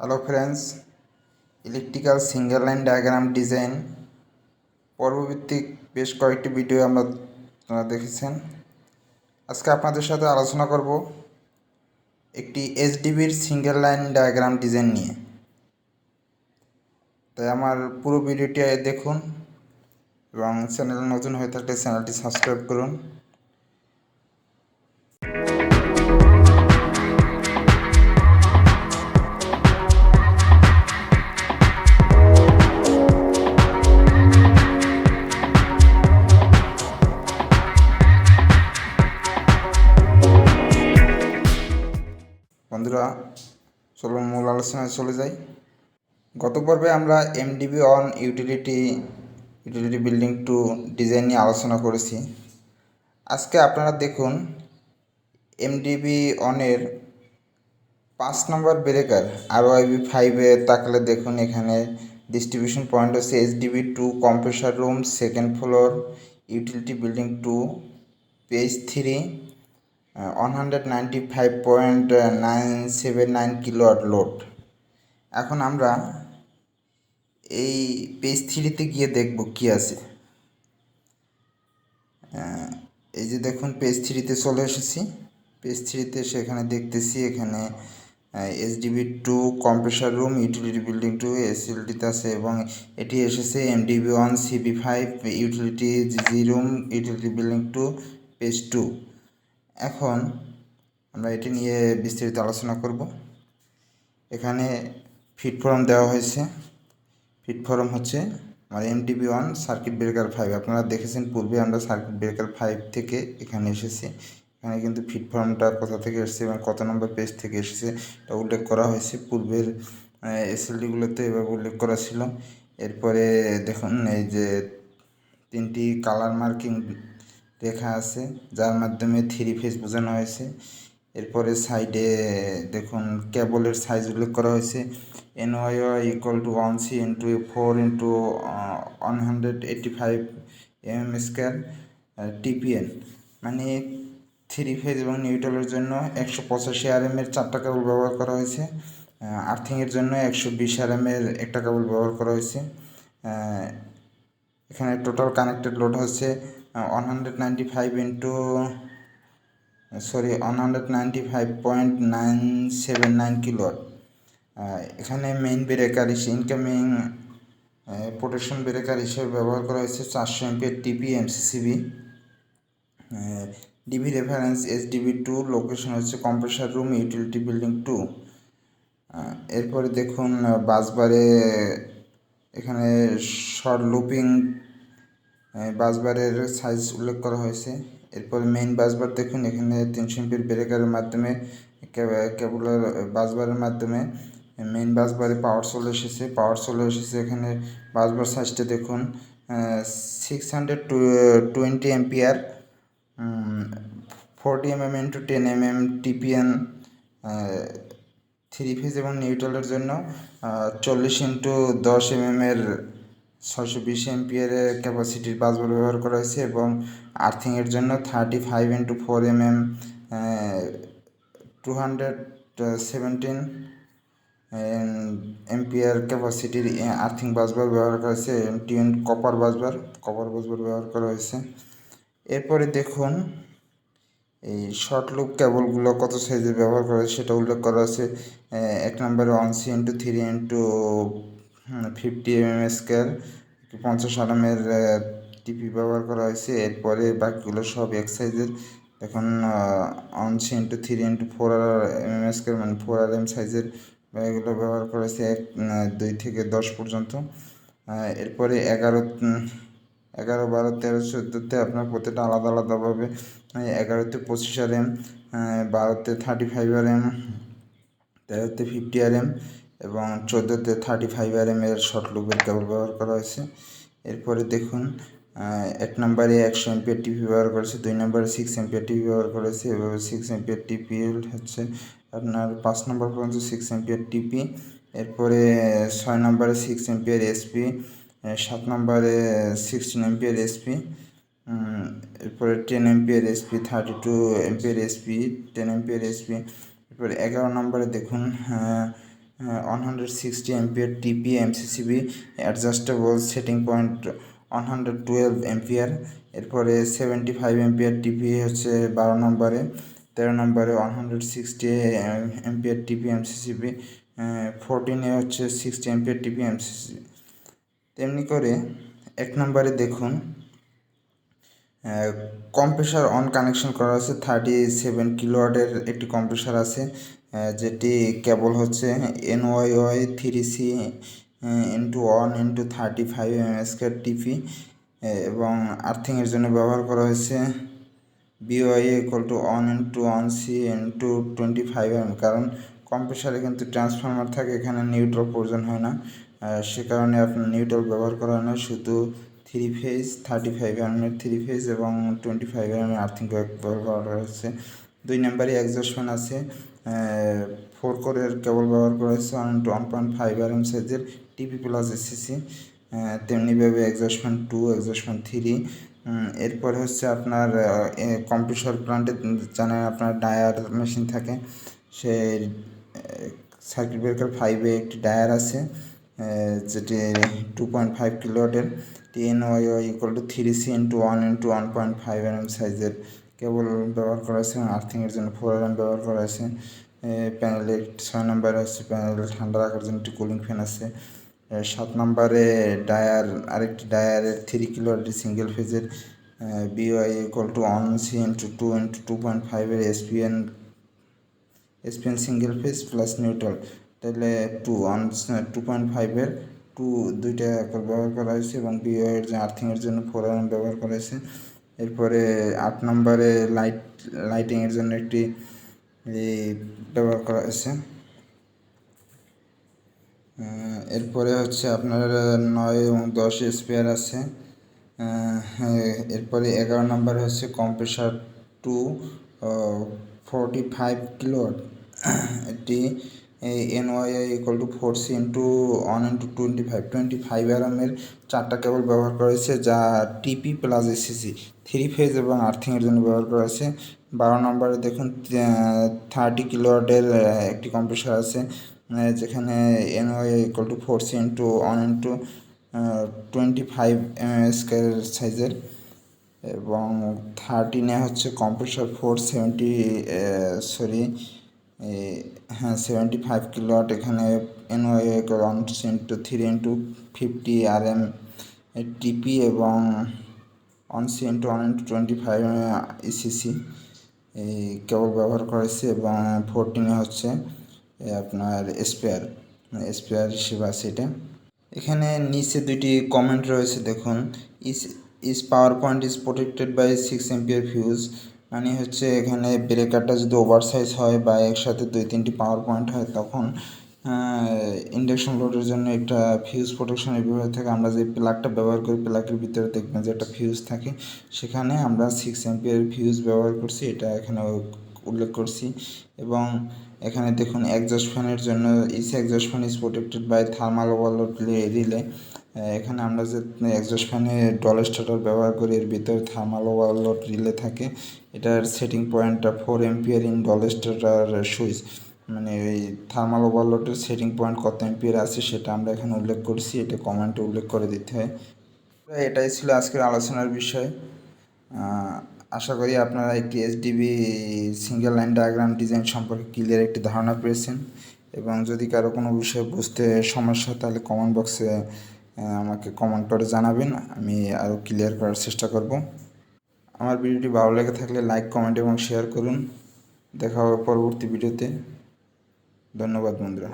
Hello friends, electrical single line diagram design পর্বভিত্তিক বেশ কয়েকটি video আমরা আপনারা দেখেছেন। আজকে আপনাদের সাথে আলোচনা করব একটি এইচডিবির সিঙ্গেল লাইন ডায়াগ্রাম ডিজাইন নিয়ে। তাই আমার পুরো ভিডিওটি দেখুন এবং চ্যানেল নতুন হয়ে থাকলে চ্যানেলটি সাবস্ক্রাইব করুন। বন্ধুরা, চলুন মূল আলোচনায় চলে যাই। গত পর্বে আমরা MDB on utility utility building two design নিয়ে আলোচনা করেছি। আজকে আপনারা দেখুন এমডিবি অনের পাঁচ নম্বর ব্রেকার আর ওয়াইবি ফাইভে তাকলে দেখুন এখানে ডিস্ট্রিবিউশন পয়েন্ট হচ্ছে HDB two compressor room second floor utility building two page three one hundred ninety five point nine seven nine load এখন আমরা এই পেজ থ্রিতে গিয়ে দেখব কি আছে। এই যে দেখুন পেজ থ্রিতে চলে এসেছি। পেজ থ্রিতে সেখানে দেখতেছি, এখানে SDB two compressor room utility building two এসএলটিতে আছে এবং এটি এসেছে MDB one CB five utility G room utility building two page two এখন আমরা এটি নিয়ে বিস্তারিত আলোচনা করব। এখানে ফিট ফর্ম দেওয়া হয়েছে। ফিট ফর্ম হচ্ছে আমার MDB one circuit breaker five আপনারা দেখেছেন পূর্বে আমরা সার্কিট ব্রেকার ফাইভ থেকে এখানে এসেছি। এখানে কিন্তু ফিট ফর্মটা কোথা থেকে এসেছে এবং কত নম্বর পেজ থেকে এসেছে এটা উল্লেখ করা হয়েছে। পূর্বের এসএলডিগুলোতে এভাবে উল্লেখ করা ছিল। এরপরে দেখুন, এই যে তিনটি কালার মার্কিং রেখা আছে, যার মাধ্যমে থ্রি ফেজ বোঝানো হয়েছে। এরপরে সাইডে দেখুন কেবলের সাইজ উল্লেখ করা হয়েছে। N Y equal to one C into four into one hundred five M M TPN মানে থ্রি ফেজ এবং নিউট্রালের জন্য একশো পঁচাশি আর এর চারটা কেবল ব্যবহার করা হয়েছে। আর্থিংয়ের জন্য একশো বিশ আর এর একটা কেবল ব্যবহার করা হয়েছে। এখানে টোটাল কানেক্টেড লোড হচ্ছে one hundred ninety five into sorry one hundred ninety five point nine seven nine kilowatt এখানে মেইন ব্রেকার হিসেবে ইনকামিং প্রোটেকশন ব্রেকার হিসেবে ব্যবহার করা হয়েছে চারশো এমপির TP MCCB DB reference S DB two location হচ্ছে compressor room utility building two এরপরে দেখুন বাসবারে এখানে শর্ট লুপিং বাসবারের সাইজ উল্লেখ করা হয়েছে। এরপর মেইন বাসবার দেখুন, এখানে তিনশো এমপির ব্রেকারের মাধ্যমে কেবলের বাসবারের মাধ্যমে মেইন বাসবারে পাওয়ার চলে এসেছে। পাওয়ার চলে এসেছে এখানে বাসবার সাইজটা দেখুন। Six hundred twenty ampere forty M M into ten M M TPN three phase এবং নিউট্রালের জন্য চল্লিশ ইন্টু দশ এম এম এর ছশো বিশ এমপিয়ারের ক্যাপাসিটির বাসবার ব্যবহার করা হয়েছে এবং আর্থিংয়ের জন্য thirty five into four M M two hundred seventeen ampere ক্যাপাসিটির earthing busbar ব্যবহার করা হয়েছে tin copper busbar copper busbar ব্যবহার করা হয়েছে। এরপরে দেখুন, এই শর্ট লুপ কেবলগুলো কত সাইজের ব্যবহার করা হয়েছে সেটা উল্লেখ করা আছে এক নম্বরে one C into three into fifty M M square পঞ্চাশ আরামের টিপি ব্যবহার করা হয়েছে। এরপরে বাকিগুলো সব এক সাইজের এখন one C into three into four R M M square মানে ফোর আর এম সাইজের এগুলো ব্যবহার করা হয়েছে এক দুই থেকে দশ পর্যন্ত। এরপরে এগারো এগারো, বারো, তেরো, চোদ্দোতে আপনার প্রত্যেকটা আলাদা আলাদাভাবে এগারোতে পঁচিশ আর এম বারোতে থার্টি ফাইভ আর এম তেরোতে ফিফটি আর এম এবং চোদ্দোতে থার্টি ফাইভ আর এম এর শর্ট লুপের কেবল ব্যবহার করা হয়েছে। এরপরে দেখুন এক নম্বরে একশো এমপিয়ার টিপি ব্যবহার করেছে দুই নম্বরে সিক্স এমপিয়ার টিপি ব্যবহার করেছে এভাবে সিক্স এমপিয়ার টিপি হচ্ছে আপনার পাঁচ নম্বর পর্যন্ত সিক্স এমপিয়ার টিপি এরপরে ছয় নম্বরে সিক্স এমপিয়ার এসপি সাত নম্বরে সিক্সটিন এমপিয়ার এসপি এরপরে ten ampere SP thirty two ampere SP ten ampere SP এরপরে এগারো নম্বরে দেখুন one hundred sixty ampere TP MCCB adjustable setting point one hundred twelve ampere এরপরে সেভেন্টি ফাইভ এমপিয়ার টিপি হচ্ছে বারো নম্বরে, তেরো নম্বরে one hundred sixty ampere TP MCCB ফোরটিনে হচ্ছে সিক্সটি এমপিয়ার টিপি এমসিসি তেমনি করে এক নম্বরে দেখুন কম্প্রেসার অন কানেকশন করা আছে থার্টি সেভেন কিলোওয়াটের একটি কম্প্রেসার আছে। যেটি কেবল হচ্ছে N Y Y three C into one into thirty five M S K TP এবং আর্থিংয়ের জন্য ব্যবহার করা হয়েছে। BY equal to one into one C into twenty five M কারণ কম্প্রেসারে কিন্তু ট্রান্সফরমার থাকে, এখানে নিউট্রাল প্রয়োজন হয় না। সে কারণে আপনার নিউট্রাল ব্যবহার করা হয় না, শুধু থ্রি ফেজ থার্টি ফাইভ এমের থ্রি ফেজ এবং টোয়েন্টি ফাইভ এমের আর্থিং ব্যবহার করা হচ্ছে দুই নাম্বারে এক্সস্ট আছে। ফোর কোরের কেবল ব্যবহার করা হয়েছে one point five R M সাইজের টিপি প্লাস এসিসি তেমনিভাবে exhaust fan two exhaust fan three এরপরে হচ্ছে আপনার কম্পিউটার প্লান্টে জানেন আপনার ডায়ার মেশিন থাকে সে সার্কিট ব্রেকার ফাইভে একটি ডায়ার আছে যেটি two point five Y Y equal to three C into one into one point five M সাইজের কেবল ব্যবহার করা আছে আর্থিংয়ের জন্য ফোর এম ব্যবহার করা আছে প্যানেলের ছয় নম্বরে হচ্ছে প্যানেল ঠান্ডা রাখার জন্য একটি কুলিং ফ্যান আছে সাত নম্বরে ডায়ার, আরেকটি ডায়ারের থ্রি কিলোওয়াটের সিঙ্গেল ফেজের BY equal to one C into two into two point ফাইভের SPN SPN single phase plus neutral তাহলে টু ওয়ান টু পয়েন্ট ফাইভের টু দুইটা ব্যবহার করা হয়েছে এবং বিওয়ের যে আর্থিংয়ের জন্য ফোর ব্যবহার করা হয়েছে এরপরে আট নম্বরে লাইট লাইটিংয়ের জন্য একটি ব্যবহার করা হয়েছে। এরপরে হচ্ছে আপনার নয় এবং দশ স্পেয়ার আছে। এরপরে এগারো নম্বর হচ্ছে compressor two forty five kilowatt এটি N Y equal to four C into one into twenty five twenty five আরামের চারটা কেবল ব্যবহার করা হয়েছে, যা TP plus ECC three phase এবং আর্থিংয়ের জন্য ব্যবহার করা হয়েছে। বারো নম্বরে দেখুন থার্টি কিলোওয়াটের একটি কম্প্রেসার আছে যেখানে N Y equal to four C into one into twenty five square সাইজের এবং থার্টিনে হচ্ছে কম্প্রেসার ফোর সেভেন্টি সরি হ্যাঁ সেভেন্টি ফাইভ কিলোয়াট এখানে N Y one into three into fifty R M TP এবং one C into one into twenty five ECC এই cable ব্যবহার করেছে এবং ফোরটিনে হচ্ছে আপনার স্পেয়ার স্পেয়ার হিসেবে আছে এখানে নিচে দুইটি কমেন্ট রয়েছে, দেখুন। This this power point is protected by six ampere fuse মানে হচ্ছে এখানে ব্রেকারটা যদি ওভার সাইজ হয় বা একসাথে দুই তিনটি পাওয়ার পয়েন্ট হয়, তখন ইন্ডাকশন লোডের জন্য একটা ফিউজ প্রোটেকশনের ব্যবহার থাকে। আমরা যে প্লাগটা ব্যবহার করি প্লাগের ভিতরে দেখবেন যে একটা ফিউজ থাকে। সেখানে আমরা সিক্স এম্পিয়ার ফিউজ ব্যবহার করছি, এটা এখানে উল্লেখ করছি। এবং এখানে দেখুন একজস্ট ফ্যানের জন্য this exhaust fan is protected by thermal overload relay এখানে আমরা যে একজস্ট ফ্যানে ডল স্টার্টার ব্যবহার করি, এর ভিতরে থার্মাল ওভারলোড রিলে থাকে, এটার সেটিং পয়েন্টটা four ampere in DOL starter switch মানে এই থার্মাল ওভারলোডের সেটিং পয়েন্ট কত এম্পিয়ার আছে, সেটা আমরা এখানে উল্লেখ করছি, এটা কমেন্টে উল্লেখ করে দিতে হয়। এটাই ছিল আজকের আলোচনার বিষয়। আশা করি আপনারা একটি SDB single line diagram design সম্পর্কে ক্লিয়ার একটি ধারণা পেয়েছেন। এবং যদি কারও কোনো বিষয়ে বুঝতে সমস্যা তাহলে কমেন্ট বক্সে আমাকে কমেন্ট করে জানাবেন, আমি আরও ক্লিয়ার করার চেষ্টা করব। আমার ভিডিওটি ভালো লেগে থাকলে লাইক কমেন্ট এবং শেয়ার করুন। দেখা হবে পরবর্তী ভিডিওতে। ধন্যবাদ বন্ধুরা।